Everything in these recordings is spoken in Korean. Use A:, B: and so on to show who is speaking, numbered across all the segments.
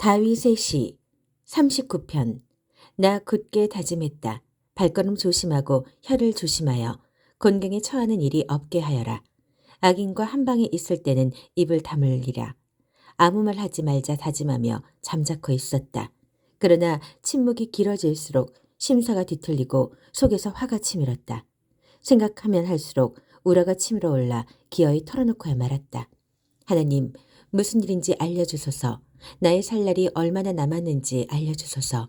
A: 다윗의 시 39편 나 굳게 다짐했다. 발걸음 조심하고 혀를 조심하여 곤경에 처하는 일이 없게 하여라. 악인과 한 방에 있을 때는 입을 다물리라. 아무 말 하지 말자 다짐하며 잠자코 있었다. 그러나 침묵이 길어질수록 심사가 뒤틀리고 속에서 화가 치밀었다. 생각하면 할수록 우라가 치밀어 올라 기어이 털어놓고야 말았다. 하나님, 무슨 일인지 알려주소서. 나의 살 날이 얼마나 남았는지 알려주소서.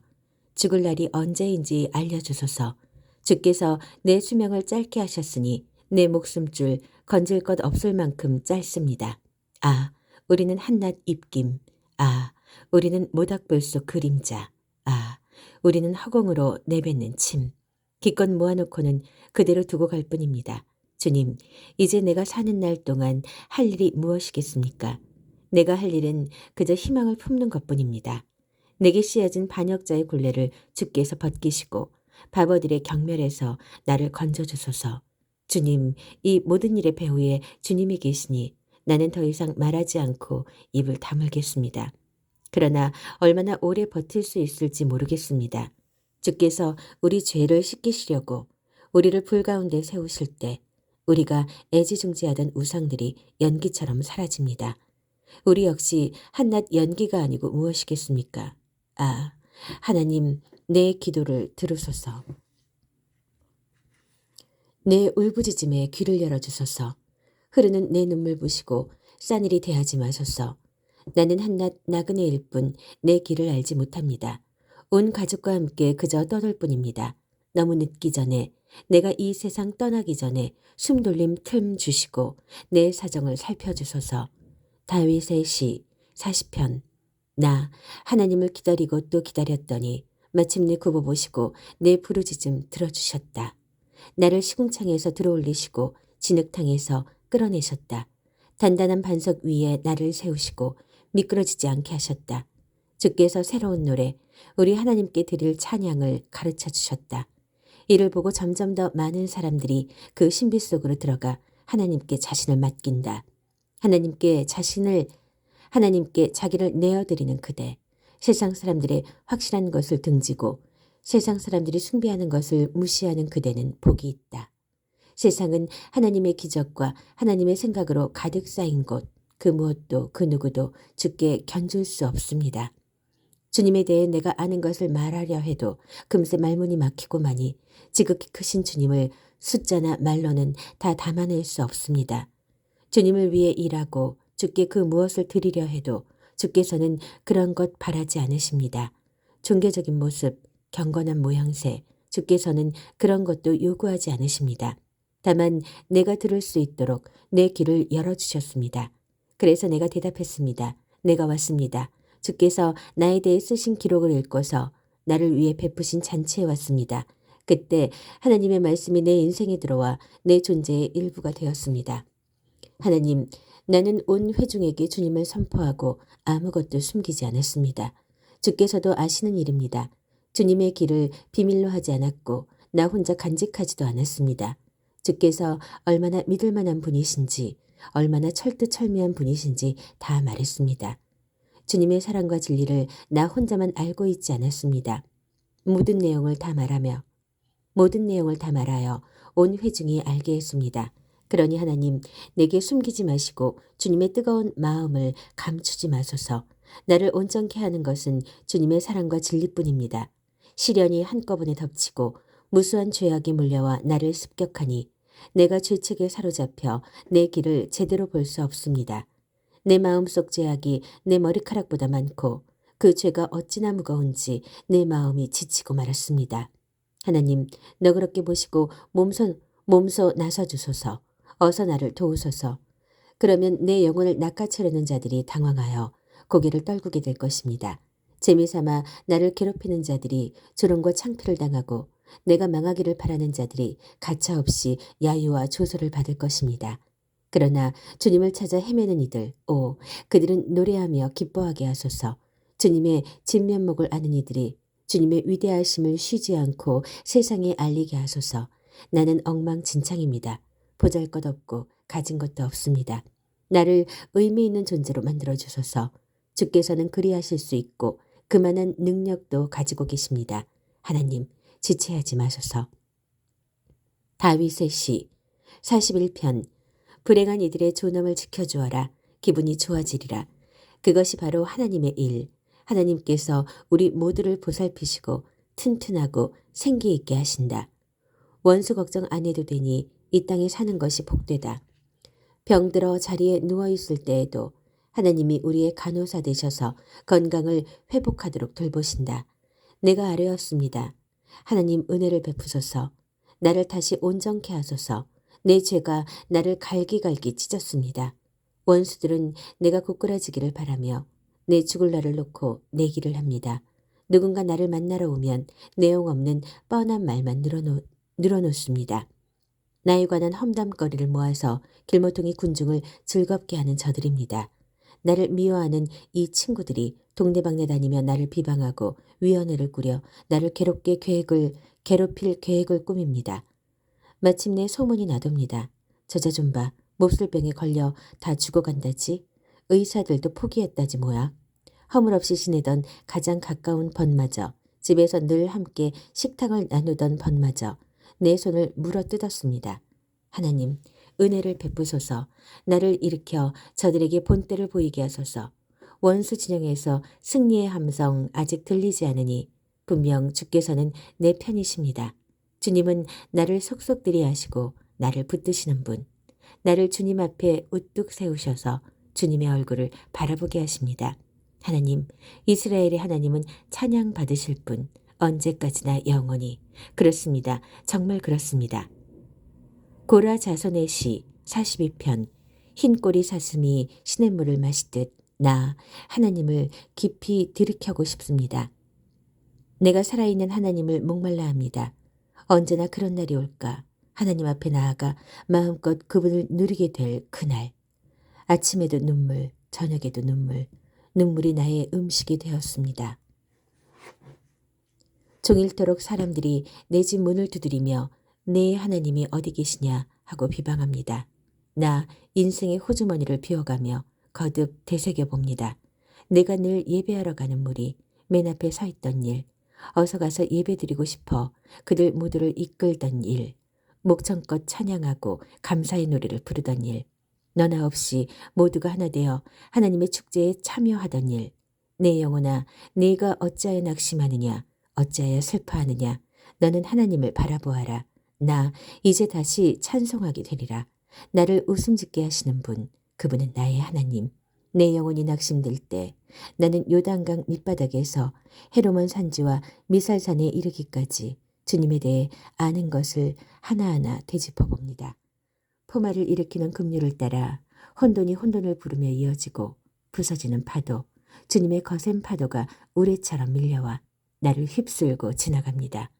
A: 죽을 날이 언제인지 알려주소서. 주께서 내 수명을 짧게 하셨으니 내 목숨줄 건질 것 없을 만큼 짧습니다. 아, 우리는 한낱 입김. 아, 우리는 모닥불 속 그림자. 아, 우리는 허공으로 내뱉는 침. 기껏 모아놓고는 그대로 두고 갈 뿐입니다. 주님, 이제 내가 사는 날 동안 할 일이 무엇이겠습니까? 내가 할 일은 그저 희망을 품는 것뿐입니다. 내게 씌어진 반역자의 굴레를 주께서 벗기시고 바보들의 경멸에서 나를 건져주소서. 주님, 이 모든 일의 배후에 주님이 계시니 나는 더 이상 말하지 않고 입을 다물겠습니다. 그러나 얼마나 오래 버틸 수 있을지 모르겠습니다. 주께서 우리 죄를 씻기시려고 우리를 불 가운데 세우실 때 우리가 애지중지하던 우상들이 연기처럼 사라집니다. 우리 역시 한낱 연기가 아니고 무엇이겠습니까? 아, 하나님, 내 기도를 들으소서. 내 울부짖음에 귀를 열어주소서. 흐르는 내 눈물 보시고 싸늘히 대하지 마소서. 나는 한낱 나그네일 뿐 내 길을 알지 못합니다. 온 가족과 함께 그저 떠돌 뿐입니다. 너무 늦기 전에 내가 이 세상 떠나기 전에 숨 돌림 틈 주시고 내 사정을 살펴주소서. 다윗의 시 40편 나 하나님을 기다리고 또 기다렸더니 마침내 굽어보시고 내 부르짖음 들어주셨다. 나를 시궁창에서 들어올리시고 진흙탕에서 끌어내셨다. 단단한 반석 위에 나를 세우시고 미끄러지지 않게 하셨다. 주께서 새로운 노래, 우리 하나님께 드릴 찬양을 가르쳐 주셨다. 이를 보고 점점 더 많은 사람들이 그 신비 속으로 들어가 하나님께 자신을 맡긴다. 하나님께 자신을 하나님께 자기를 내어드리는 그대. 세상 사람들의 확실한 것을 등지고 세상 사람들이 숭배하는 것을 무시하는 그대는 복이 있다. 세상은 하나님의 기적과 하나님의 생각으로 가득 쌓인 곳, 그 무엇도 그 누구도 주께 견줄 수 없습니다. 주님에 대해 내가 아는 것을 말하려 해도 금세 말문이 막히고만이 지극히 크신 주님을 숫자나 말로는 다 담아낼 수 없습니다. 주님을 위해 일하고 주께 그 무엇을 드리려 해도 주께서는 그런 것 바라지 않으십니다. 종교적인 모습, 경건한 모양새, 주께서는 그런 것도 요구하지 않으십니다. 다만 내가 들을 수 있도록 내 귀를 열어주셨습니다. 그래서 내가 대답했습니다. 내가 왔습니다. 주께서 나에 대해 쓰신 기록을 읽고서 나를 위해 베푸신 잔치에 왔습니다. 그때 하나님의 말씀이 내 인생에 들어와 내 존재의 일부가 되었습니다. 하나님, 나는 온 회중에게 주님을 선포하고 아무것도 숨기지 않았습니다. 주께서도 아시는 일입니다. 주님의 길을 비밀로 하지 않았고 나 혼자 간직하지도 않았습니다. 주께서 얼마나 믿을 만한 분이신지 얼마나 철두철미한 분이신지 다 말했습니다. 주님의 사랑과 진리를 나 혼자만 알고 있지 않았습니다. 모든 내용을 다 말하며 모든 내용을 다 말하여 온 회중이 알게 했습니다. 그러니 하나님 내게 숨기지 마시고 주님의 뜨거운 마음을 감추지 마소서. 나를 온전케 하는 것은 주님의 사랑과 진리뿐입니다. 시련이 한꺼번에 덮치고 무수한 죄악이 물려와 나를 습격하니 내가 죄책에 사로잡혀 내 길을 제대로 볼 수 없습니다. 내 마음속 죄악이 내 머리카락보다 많고 그 죄가 어찌나 무거운지 내 마음이 지치고 말았습니다. 하나님, 너그럽게 보시고 몸소, 몸소 나서주소서. 어서 나를 도우소서. 그러면 내 영혼을 낚아채려는 자들이 당황하여 고개를 떨구게 될 것입니다. 재미삼아 나를 괴롭히는 자들이 조롱과 창피를 당하고 내가 망하기를 바라는 자들이 가차없이 야유와 조소를 받을 것입니다. 그러나 주님을 찾아 헤매는 이들, 오, 그들은 노래하며 기뻐하게 하소서. 주님의 진면목을 아는 이들이 주님의 위대하심을 쉬지 않고 세상에 알리게 하소서. 나는 엉망진창입니다. 보잘 것 없고 가진 것도 없습니다. 나를 의미 있는 존재로 만들어 주소서. 주께서는 그리하실 수 있고 그만한 능력도 가지고 계십니다. 하나님 지체하지 마소서. 다윗의 시 41편 불행한 이들의 존엄을 지켜주어라. 기분이 좋아지리라. 그것이 바로 하나님의 일. 하나님께서 우리 모두를 보살피시고 튼튼하고 생기 있게 하신다. 원수 걱정 안 해도 되니 이 땅에 사는 것이 복되다. 병들어 자리에 누워 있을 때에도 하나님이 우리의 간호사 되셔서 건강을 회복하도록 돌보신다. 내가 아뢰었습니다. 하나님 은혜를 베푸소서. 나를 다시 온전케 하소서. 내 죄가 나를 갈기갈기 찢었습니다. 원수들은 내가 고꾸라지기를 바라며 내 죽을 날을 놓고 내기를 합니다. 누군가 나를 만나러 오면 내용 없는 뻔한 말만 늘어놓, 늘어놓습니다. 나에 관한 험담거리를 모아서 길모퉁이 군중을 즐겁게 하는 저들입니다. 나를 미워하는 이 친구들이 동네방네 다니며 나를 비방하고 위원회를 꾸려 나를 괴롭게 계획을 괴롭힐 계획을 꾸밉니다. 마침내 소문이 나돕니다. 저자 좀 봐. 몹쓸병에 걸려 다 죽어간다지. 의사들도 포기했다지 뭐야. 허물없이 지내던 가장 가까운 번마저 집에서 늘 함께 식탁을 나누던 번마저 내 손을 물어 뜯었습니다. 하나님, 은혜를 베푸소서 나를 일으켜 저들에게 본때를 보이게 하소서 원수 진영에서 승리의 함성 아직 들리지 않으니 분명 주께서는 내 편이십니다. 주님은 나를 속속들이 하시고 나를 붙드시는 분. 나를 주님 앞에 우뚝 세우셔서 주님의 얼굴을 바라보게 하십니다. 하나님, 이스라엘의 하나님은 찬양 받으실 분, 언제까지나 영원히. 그렇습니다. 정말 그렇습니다. 고라 자손의 시 42편 흰 꼬리 사슴이 시냇물을 마시듯 나 하나님을 깊이 들이켜고 싶습니다. 내가 살아있는 하나님을 목말라 합니다. 언제나 그런 날이 올까? 하나님 앞에 나아가 마음껏 그분을 누리게 될 그날. 아침에도 눈물, 저녁에도 눈물, 눈물이 나의 음식이 되었습니다. 종일토록 사람들이 내 집 문을 두드리며 내 하나님이 어디 계시냐 하고 비방합니다. 나 인생의 호주머니를 비워가며 거듭 되새겨 봅니다. 내가 늘 예배하러 가는 물이 맨 앞에 서 있던 일, 어서 가서 예배 드리고 싶어 그들 모두를 이끌던 일, 목청껏 찬양하고 감사의 노래를 부르던 일, 너나 없이 모두가 하나 되어 하나님의 축제에 참여하던 일, 내 영혼아, 네가 어찌하여 낙심하느냐, 어찌하여 슬퍼하느냐, 너는 하나님을 바라보아라. 나 이제 다시 찬송하게 되리라. 나를 웃음 짓게 하시는 분, 그분은 나의 하나님. 내 영혼이 낙심될 때 나는 요단강 밑바닥에서 헤로몬 산지와 미살산에 이르기까지 주님에 대해 아는 것을 하나하나 되짚어 봅니다. 포마를 일으키는 급류를 따라 혼돈이 혼돈을 부르며 이어지고 부서지는 파도, 주님의 거센 파도가 우레처럼 밀려와 나를 휩쓸고 지나갑니다.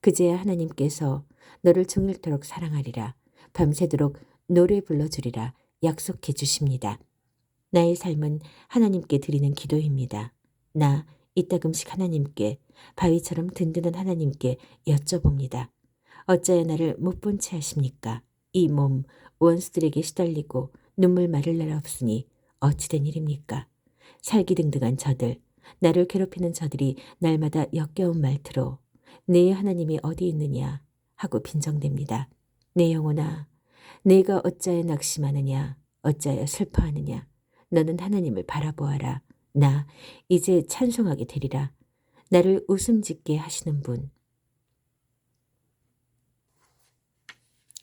A: 그제야 하나님께서 너를 종일토록 사랑하리라, 밤새도록 노래 불러주리라 약속해 주십니다. 나의 삶은 하나님께 드리는 기도입니다. 나 이따금씩 하나님께 바위처럼 든든한 하나님께 여쭤봅니다. 어찌하여 나를 못 본 채 하십니까? 이 몸 원수들에게 시달리고 눈물 마를 날 없으니 어찌된 일입니까? 살기 등등한 저들, 나를 괴롭히는 저들이 날마다 역겨운 말투로 내 하나님이 어디 있느냐 하고 빈정댑니다. 내 영혼아, 내가 어찌하여 낙심하느냐, 어찌하여 슬퍼하느냐, 너는 하나님을 바라보아라. 나 이제 찬송하게 되리라. 나를 웃음 짓게 하시는 분.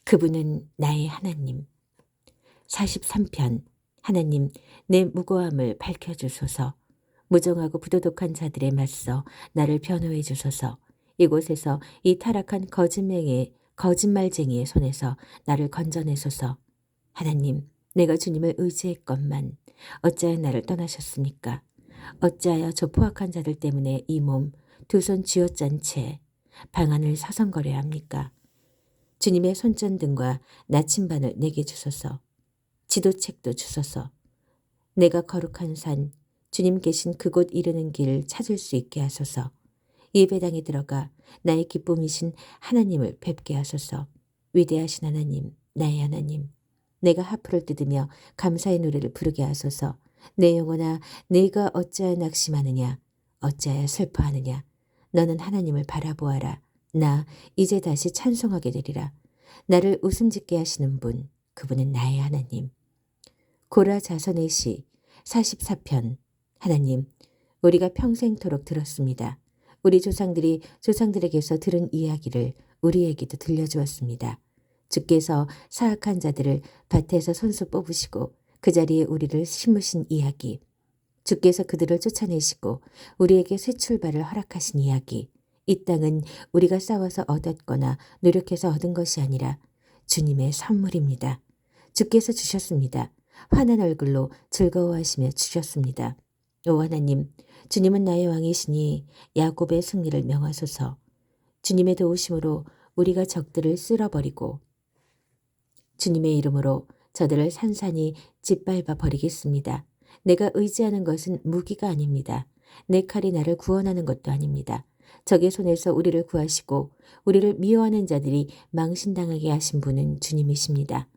A: 그분은 나의 하나님. 43편 하나님 내 무고함을 밝혀주소서. 무정하고 부도덕한 자들에 맞서 나를 변호해 주소서. 이곳에서 이 타락한 거짓맹의 거짓말쟁이의 손에서 나를 건져내소서. 하나님, 내가 주님을 의지했건만 어찌하여 나를 떠나셨습니까? 어찌하여 저 포악한 자들 때문에 이 몸 두 손 쥐어짠 채 방안을 서성거려야 합니까? 주님의 손전등과 나침반을 내게 주소서. 지도책도 주소서. 내가 거룩한 산, 주님 계신 그곳 이르는 길 찾을 수 있게 하소서. 예배당에 들어가 나의 기쁨이신 하나님을 뵙게 하소서. 위대하신 하나님, 나의 하나님. 내가 하프를 뜯으며 감사의 노래를 부르게 하소서. 내 영혼아 네가 어찌하여 낙심하느냐 어찌하여 슬퍼하느냐 너는 하나님을 바라보아라 나 이제 다시 찬송하게 되리라 나를 웃음 짓게 하시는 분 그분은 나의 하나님 고라 자선의 시 44편 하나님 우리가 평생토록 들었습니다. 우리 조상들이 조상들에게서 들은 이야기를 우리에게도 들려주었습니다. 주께서 사악한 자들을 밭에서 손수 뽑으시고 그 자리에 우리를 심으신 이야기. 주께서 그들을 쫓아내시고 우리에게 새 출발을 허락하신 이야기. 이 땅은 우리가 싸워서 얻었거나 노력해서 얻은 것이 아니라 주님의 선물입니다. 주께서 주셨습니다. 환한 얼굴로 즐거워하시며 주셨습니다. 오 하나님, 주님은 나의 왕이시니 야곱의 승리를 명하소서. 주님의 도우심으로 우리가 적들을 쓸어버리고 주님의 이름으로 저들을 산산히 짓밟아 버리겠습니다. 내가 의지하는 것은 무기가 아닙니다. 내 칼이 나를 구원하는 것도 아닙니다. 적의 손에서 우리를 구하시고 우리를 미워하는 자들이 망신당하게 하신 분은 주님이십니다.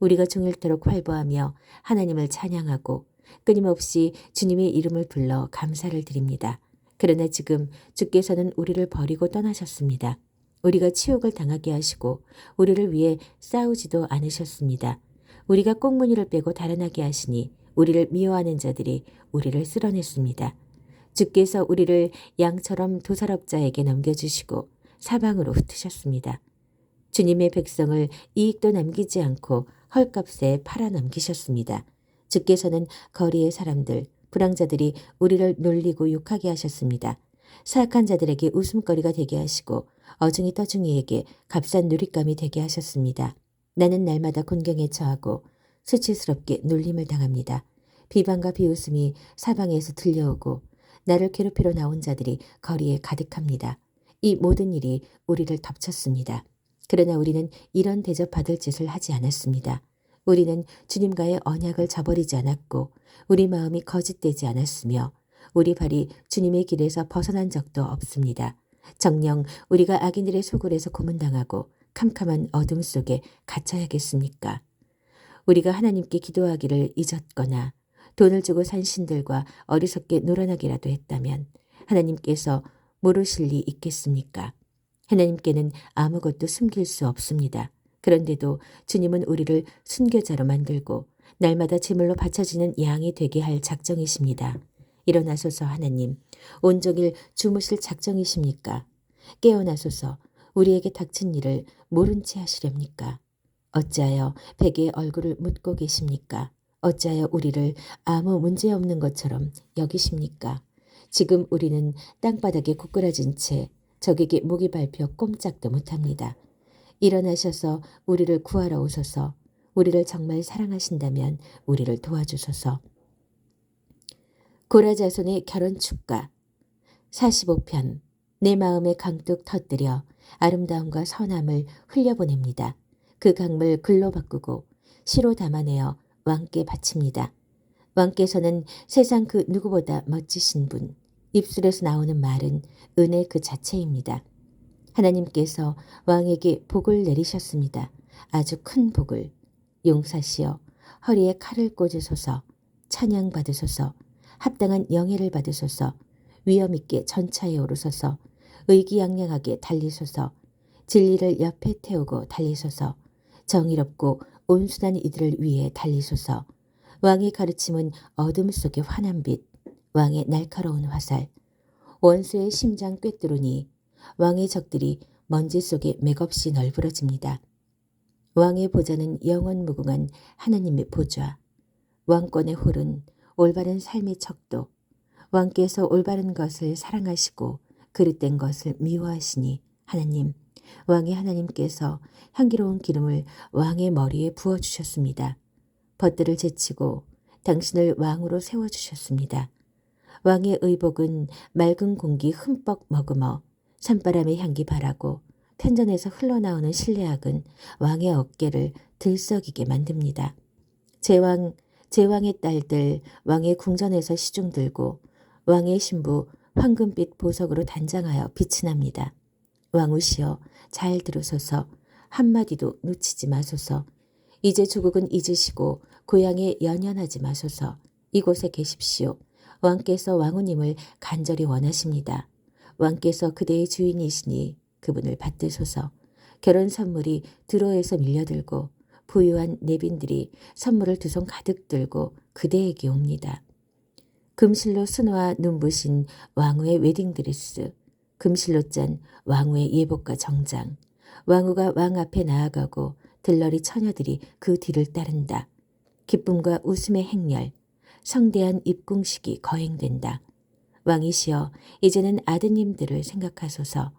A: 우리가 종일토록 활보하며 하나님을 찬양하고 끊임없이 주님의 이름을 불러 감사를 드립니다. 그러나 지금 주께서는 우리를 버리고 떠나셨습니다. 우리가 치욕을 당하게 하시고 우리를 위해 싸우지도 않으셨습니다. 우리가 꽁무니를 빼고 달아나게 하시니 우리를 미워하는 자들이 우리를 쓸어냈습니다. 주께서 우리를 양처럼 도살업자에게 넘겨주시고 사방으로 흩으셨습니다. 주님의 백성을 이익도 남기지 않고 헐값에 팔아 넘기셨습니다. 주께서는 거리의 사람들, 불황자들이 우리를 놀리고 욕하게 하셨습니다. 사악한 자들에게 웃음거리가 되게 하시고 어중이 떠중이에게 값싼 누릿감이 되게 하셨습니다. 나는 날마다 곤경에 처하고 수치스럽게 놀림을 당합니다. 비방과 비웃음이 사방에서 들려오고 나를 괴롭히러 나온 자들이 거리에 가득합니다. 이 모든 일이 우리를 덮쳤습니다. 그러나 우리는 이런 대접받을 짓을 하지 않았습니다. 우리는 주님과의 언약을 저버리지 않았고 우리 마음이 거짓되지 않았으며 우리 발이 주님의 길에서 벗어난 적도 없습니다. 정녕 우리가 악인들의 소굴에서 고문당하고 캄캄한 어둠 속에 갇혀야겠습니까? 우리가 하나님께 기도하기를 잊었거나 돈을 주고 산 신들과 어리석게 놀아나기라도 했다면 하나님께서 모르실 리 있겠습니까? 하나님께는 아무것도 숨길 수 없습니다. 그런데도 주님은 우리를 순교자로 만들고 날마다 제물로 바쳐지는 양이 되게 할 작정이십니다. 일어나소서 하나님, 온종일 주무실 작정이십니까? 깨어나소서 우리에게 닥친 일을 모른 채 하시렵니까? 어찌하여 베개에 얼굴을 묻고 계십니까? 어찌하여 우리를 아무 문제 없는 것처럼 여기십니까? 지금 우리는 땅바닥에 고꾸라진 채 적에게 목이 밟혀 꼼짝도 못합니다. 일어나셔서 우리를 구하러 오소서. 우리를 정말 사랑하신다면 우리를 도와주소서. 고라자손의 결혼 축가 45편 내 마음에 강둑 터뜨려 아름다움과 선함을 흘려보냅니다. 그 강물 글로 바꾸고 시로 담아내어 왕께 바칩니다. 왕께서는 세상 그 누구보다 멋지신 분, 입술에서 나오는 말은 은혜 그 자체입니다. 하나님께서 왕에게 복을 내리셨습니다. 아주 큰 복을. 용사시여 허리에 칼을 꽂으소서 찬양 받으소서 합당한 영예를 받으소서 위엄 있게 전차에 오르소서 의기양양하게 달리소서 진리를 옆에 태우고 달리소서 정의롭고 온순한 이들을 위해 달리소서 왕의 가르침은 어둠 속의 환한 빛 왕의 날카로운 화살 원수의 심장 꿰뚫으니 왕의 적들이 먼지 속에 맥없이 널브러집니다. 왕의 보좌는 영원 무궁한 하나님의 보좌. 왕권의 홀은 올바른 삶의 척도. 왕께서 올바른 것을 사랑하시고 그릇된 것을 미워하시니 하나님, 왕의 하나님께서 향기로운 기름을 왕의 머리에 부어주셨습니다. 벗들을 제치고 당신을 왕으로 세워주셨습니다. 왕의 의복은 맑은 공기 흠뻑 머금어 산바람의 향기 바라고 편전에서 흘러나오는 신뢰악은 왕의 어깨를 들썩이게 만듭니다. 제왕, 제왕의 딸들 왕의 궁전에서 시중 들고 왕의 신부 황금빛 보석으로 단장하여 빛이 납니다. 왕우시여 잘 들으소서 한마디도 놓치지 마소서 이제 조국은 잊으시고 고향에 연연하지 마소서 이곳에 계십시오. 왕께서 왕후님을 간절히 원하십니다. 왕께서 그대의 주인이시니 그분을 받드소서. 결혼 선물이 드로에서 밀려들고 부유한 내빈들이 선물을 두 손 가득 들고 그대에게 옵니다. 금실로 순화 눈부신 왕후의 웨딩드레스, 금실로 짠 왕후의 예복과 정장, 왕후가 왕 앞에 나아가고 들러리 처녀들이 그 뒤를 따른다. 기쁨과 웃음의 행렬, 성대한 입궁식이 거행된다. 왕이시여 이제는 아드님들을 생각하소서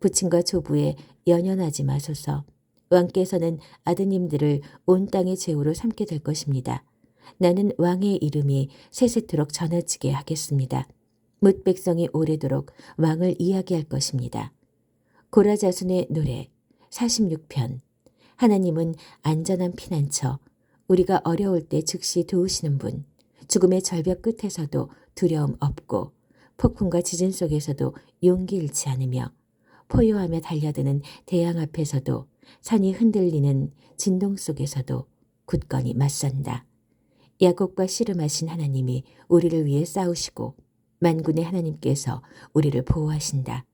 A: 부친과 조부에 연연하지 마소서 왕께서는 아드님들을 온 땅의 제후로 삼게 될 것입니다. 나는 왕의 이름이 세세토록 전해지게 하겠습니다. 뭇 백성이 오래도록 왕을 이야기할 것입니다. 고라자순의 노래 46편 하나님은 안전한 피난처 우리가 어려울 때 즉시 도우시는 분 죽음의 절벽 끝에서도 두려움 없고 폭풍과 지진 속에서도 용기 잃지 않으며 포효하며 달려드는 대양 앞에서도 산이 흔들리는 진동 속에서도 굳건히 맞선다. 야곱과 씨름하신 하나님이 우리를 위해 싸우시고 만군의 하나님께서 우리를 보호하신다.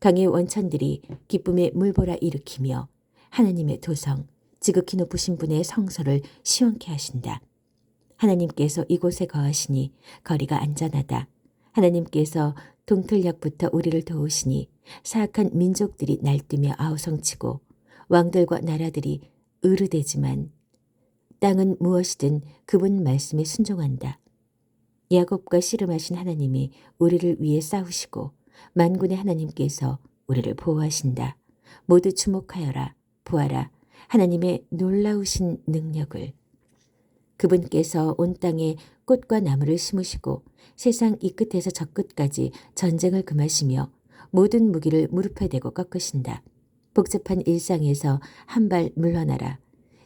A: 강의 원천들이 기쁨의 물보라 일으키며 하나님의 도성, 지극히 높으신 분의 성소를 시원케 하신다. 하나님께서 이곳에 거하시니 거리가 안전하다. 하나님께서 동틀역부터 우리를 도우시니 사악한 민족들이 날뛰며 아우성치고 왕들과 나라들이 으르대지만 땅은 무엇이든 그분 말씀에 순종한다. 야곱과 씨름하신 하나님이 우리를 위해 싸우시고 만군의 하나님께서 우리를 보호하신다. 모두 주목하여라. 보아라. 하나님의 놀라우신 능력을. 그분께서 온 땅에 꽃과 나무를 심으시고 세상 이 끝에서 저 끝까지 전쟁을 금하시며 모든 무기를 무릎에 대고 꺾으신다. 복잡한 일상에서 한 발 물러나라.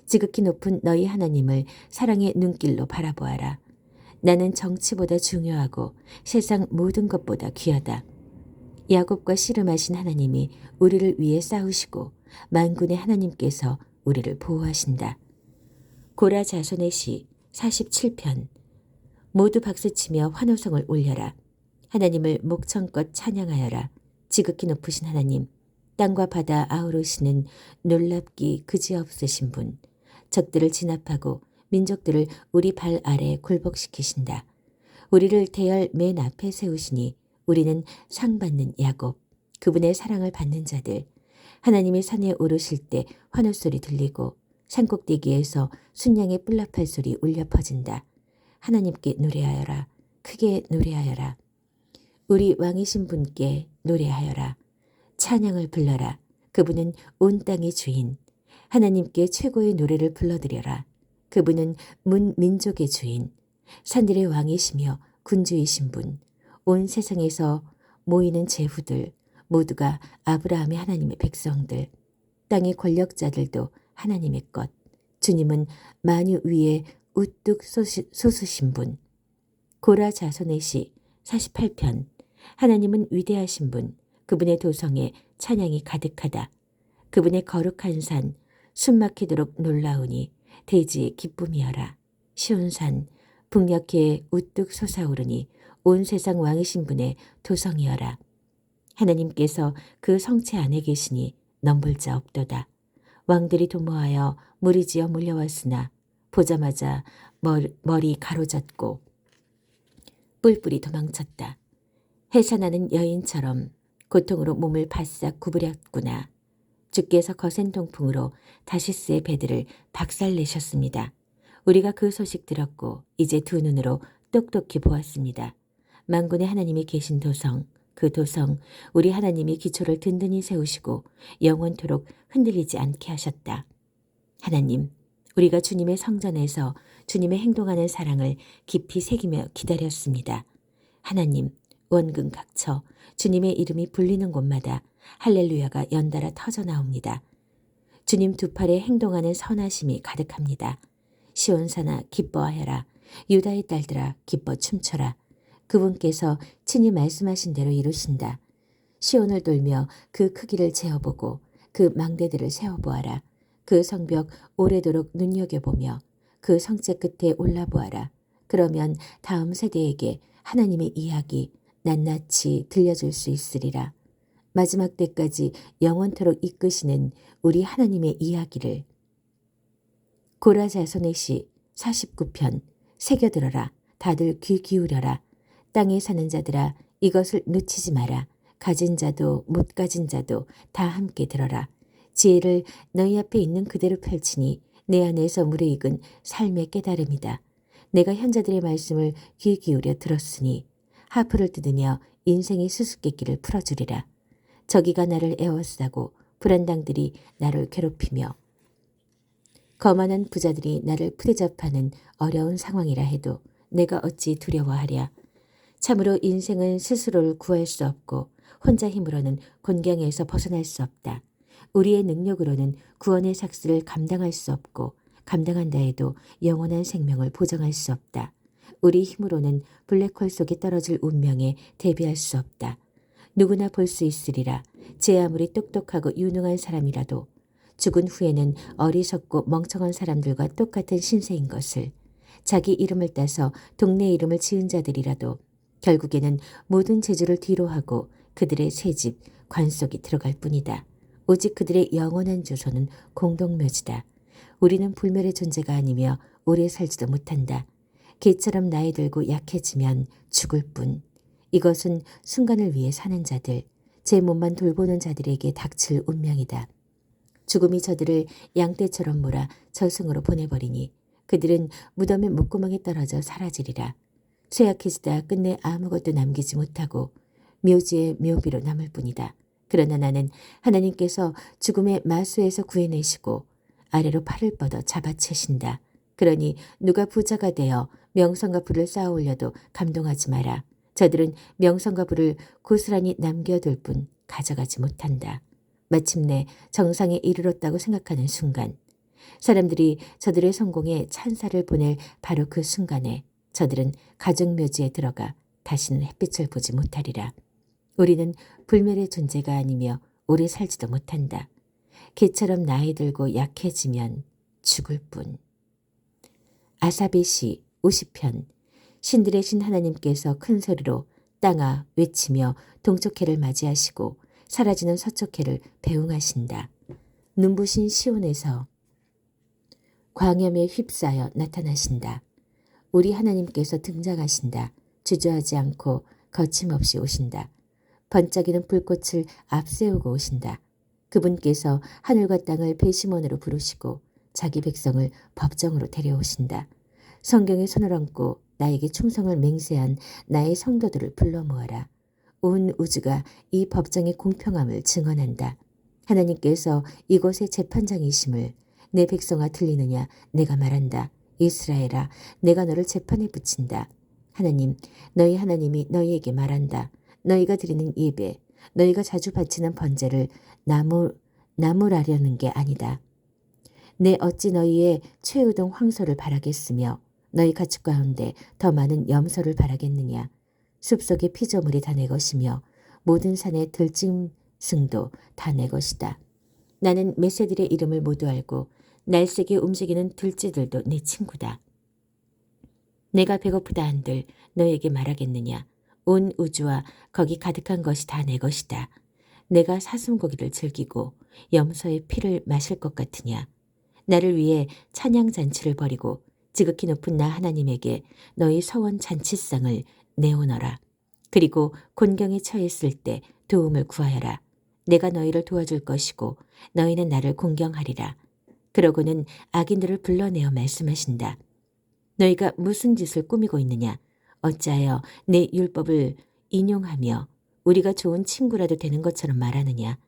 A: 지극히 높은 너희 하나님을 사랑의 눈길로 바라보아라. 나는 정치보다 중요하고 세상 모든 것보다 귀하다. 야곱과 씨름하신 하나님이 우리를 위해 싸우시고 만군의 하나님께서 우리를 보호하신다. 고라 자손의 시 47편 모두 박수치며 환호성을 올려라. 하나님을 목청껏 찬양하여라. 지극히 높으신 하나님, 땅과 바다 아우르시는 놀랍기 그지없으신 분, 적들을 진압하고 민족들을 우리 발 아래 굴복시키신다. 우리를 대열 맨 앞에 세우시니 우리는 상 받는 야곱, 그분의 사랑을 받는 자들, 하나님이 산에 오르실 때 환호 소리 들리고 산꼭대기에서 순양의 뿔라팔 소리 울려 퍼진다. 하나님께 노래하여라. 크게 노래하여라. 우리 왕이신 분께 노래하여라. 찬양을 불러라. 그분은 온 땅의 주인. 하나님께 최고의 노래를 불러드려라. 그분은 문 민족의 주인. 산들의 왕이시며 군주이신 분. 온 세상에서 모이는 제후들 모두가 아브라함의 하나님의 백성들. 땅의 권력자들도 하나님의 것. 주님은 만유 위에 우뚝 솟으- 솟으신 분. 고라 자손의 시 48편. 하나님은 위대하신 분. 그분의 도성에 찬양이 가득하다. 그분의 거룩한 산, 숨막히도록 놀라우니 대지의 기쁨이여라. 시온산, 북녘에 우뚝 솟아오르니 온 세상 왕이신 분의 도성이여라. 하나님께서 그 성체 안에 계시니 넘볼 자 없도다. 왕들이 도모하여 무리지어 몰려왔으나 보자마자 머리, 머리 가로젓고 뿔뿔이 도망쳤다. 해산하는 여인처럼 고통으로 몸을 바싹 구부렸구나. 주께서 거센 동풍으로 다시스의 배들을 박살내셨습니다. 우리가 그 소식 들었고 이제 두 눈으로 똑똑히 보았습니다. 만군의 하나님이 계신 도성, 그 도성, 우리 하나님이 기초를 든든히 세우시고 영원토록 흔들리지 않게 하셨다. 하나님, 우리가 주님의 성전에서 주님의 행동하는 사랑을 깊이 새기며 기다렸습니다. 하나님, 원근 각처 주님의 이름이 불리는 곳마다 할렐루야가 연달아 터져 나옵니다. 주님 두 팔에 행동하는 선하심이 가득합니다. 시온산아 기뻐하여라. 유다의 딸들아 기뻐 춤춰라. 그분께서 친히 말씀하신 대로 이루신다. 시온을 돌며 그 크기를 재어보고 그 망대들을 세어보아라. 그 성벽 오래도록 눈여겨보며 그 성체 끝에 올라보아라. 그러면 다음 세대에게 하나님의 이야기 낱낱이 들려줄 수 있으리라. 마지막 때까지 영원토록 이끄시는 우리 하나님의 이야기를 고라 자손의 시 49편 새겨들어라 다들 귀 기울여라 땅에 사는 자들아 이것을 놓치지 마라 가진 자도 못 가진 자도 다 함께 들어라 지혜를 너희 앞에 있는 그대로 펼치니 내 안에서 무르익은 삶의 깨달음이다. 내가 현자들의 말씀을 귀 기울여 들었으니 하프를 뜯으며 인생의 수수께끼를 풀어주리라. 저기가 나를 애워싸고 불안당들이 나를 괴롭히며 거만한 부자들이 나를 푸대접하는 어려운 상황이라 해도 내가 어찌 두려워하랴. 참으로 인생은 스스로를 구할 수 없고 혼자 힘으로는 곤경에서 벗어날 수 없다. 우리의 능력으로는 구원의 삭스를 감당할 수 없고 감당한다 해도 영원한 생명을 보장할 수 없다. 우리 힘으로는 블랙홀 속에 떨어질 운명에 대비할 수 없다. 누구나 볼 수 있으리라. 제 아무리 똑똑하고 유능한 사람이라도 죽은 후에는 어리석고 멍청한 사람들과 똑같은 신세인 것을 자기 이름을 따서 동네 이름을 지은 자들이라도 결국에는 모든 재주를 뒤로하고 그들의 새집 관속이 들어갈 뿐이다. 오직 그들의 영원한 주소는 공동묘지다. 우리는 불멸의 존재가 아니며 오래 살지도 못한다. 개처럼 나이 들고 약해지면 죽을 뿐. 이것은 순간을 위해 사는 자들, 제 몸만 돌보는 자들에게 닥칠 운명이다. 죽음이 저들을 양떼처럼 몰아 저승으로 보내버리니 그들은 무덤의 목구멍에 떨어져 사라지리라. 쇠약해지다 끝내 아무것도 남기지 못하고 묘지의 묘비로 남을 뿐이다. 그러나 나는 하나님께서 죽음의 마수에서 구해내시고 아래로 팔을 뻗어 잡아채신다. 그러니 누가 부자가 되어 명성과 부를 쌓아 올려도 감동하지 마라. 저들은 명성과 부를 고스란히 남겨둘 뿐 가져가지 못한다. 마침내 정상에 이르렀다고 생각하는 순간 사람들이 저들의 성공에 찬사를 보낼 바로 그 순간에 저들은 가정묘지에 들어가 다시는 햇빛을 보지 못하리라. 우리는 불멸의 존재가 아니며 오래 살지도 못한다. 개처럼 나이 들고 약해지면 죽을 뿐. 아사베 시 50편 신들의 신 하나님께서 큰 소리로 땅아 외치며 동쪽해를 맞이하시고 사라지는 서쪽해를 배웅하신다. 눈부신 시온에서 광염에 휩싸여 나타나신다. 우리 하나님께서 등장하신다. 주저하지 않고 거침없이 오신다. 번쩍이는 불꽃을 앞세우고 오신다. 그분께서 하늘과 땅을 배심원으로 부르시고 자기 백성을 법정으로 데려오신다. 성경에 손을 얹고 나에게 충성을 맹세한 나의 성도들을 불러 모아라. 온 우주가 이 법정의 공평함을 증언한다. 하나님께서 이곳의 재판장이심을 내 백성아 들리느냐 내가 말한다. 이스라엘아 내가 너를 재판에 붙인다. 하나님 너희 하나님이 너희에게 말한다. 너희가 드리는 예배 너희가 자주 바치는 번제를 나무 나무라려는 게 아니다. 내 어찌 너희의 최우동 황소를 바라겠으며 너희 가축 가운데 더 많은 염소를 바라겠느냐. 숲속의 피조물이 다 내 것이며 모든 산의 들짐승도 다 내 것이다. 나는 메세들의 이름을 모두 알고 날쌔게 움직이는 들쥐들도 내 친구다. 내가 배고프다 한들 너에게 말하겠느냐. 온 우주와 거기 가득한 것이 다 내 것이다. 내가 사슴고기를 즐기고 염소의 피를 마실 것 같으냐. 나를 위해 찬양 잔치를 벌이고 지극히 높은 나 하나님에게 너희 서원 잔치상을 내오너라. 그리고 곤경에 처했을 때 도움을 구하여라. 내가 너희를 도와줄 것이고 너희는 나를 공경하리라. 그러고는 악인들을 불러내어 말씀하신다. 너희가 무슨 짓을 꾸미고 있느냐? 어찌하여 내 율법을 인용하며 우리가 좋은 친구라도 되는 것처럼 말하느냐?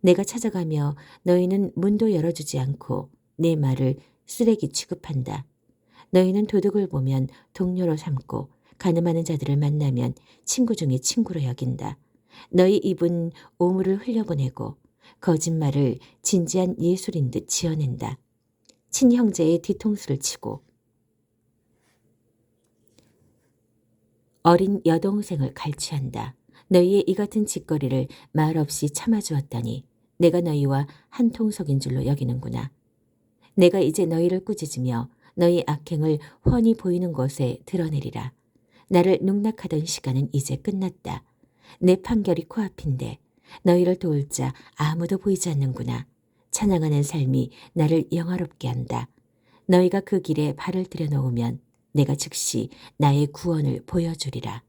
A: 내가 찾아가며 너희는 문도 열어주지 않고 내 말을 쓰레기 취급한다. 너희는 도둑을 보면 동료로 삼고 가늠하는 자들을 만나면 친구 중에 친구로 여긴다. 너희 입은 오물을 흘려보내고 거짓말을 진지한 예술인 듯 지어낸다. 친형제의 뒤통수를 치고 어린 여동생을 갈취한다. 너희의 이 같은 짓거리를 말없이 참아주었다니 내가 너희와 한 통속인 줄로 여기는구나. 내가 이제 너희를 꾸짖으며 너희 악행을 훤히 보이는 곳에 드러내리라. 나를 농락하던 시간은 이제 끝났다. 내 판결이 코앞인데 너희를 도울 자 아무도 보이지 않는구나. 찬양하는 삶이 나를 영화롭게 한다. 너희가 그 길에 발을 들여놓으면 내가 즉시 나의 구원을 보여주리라.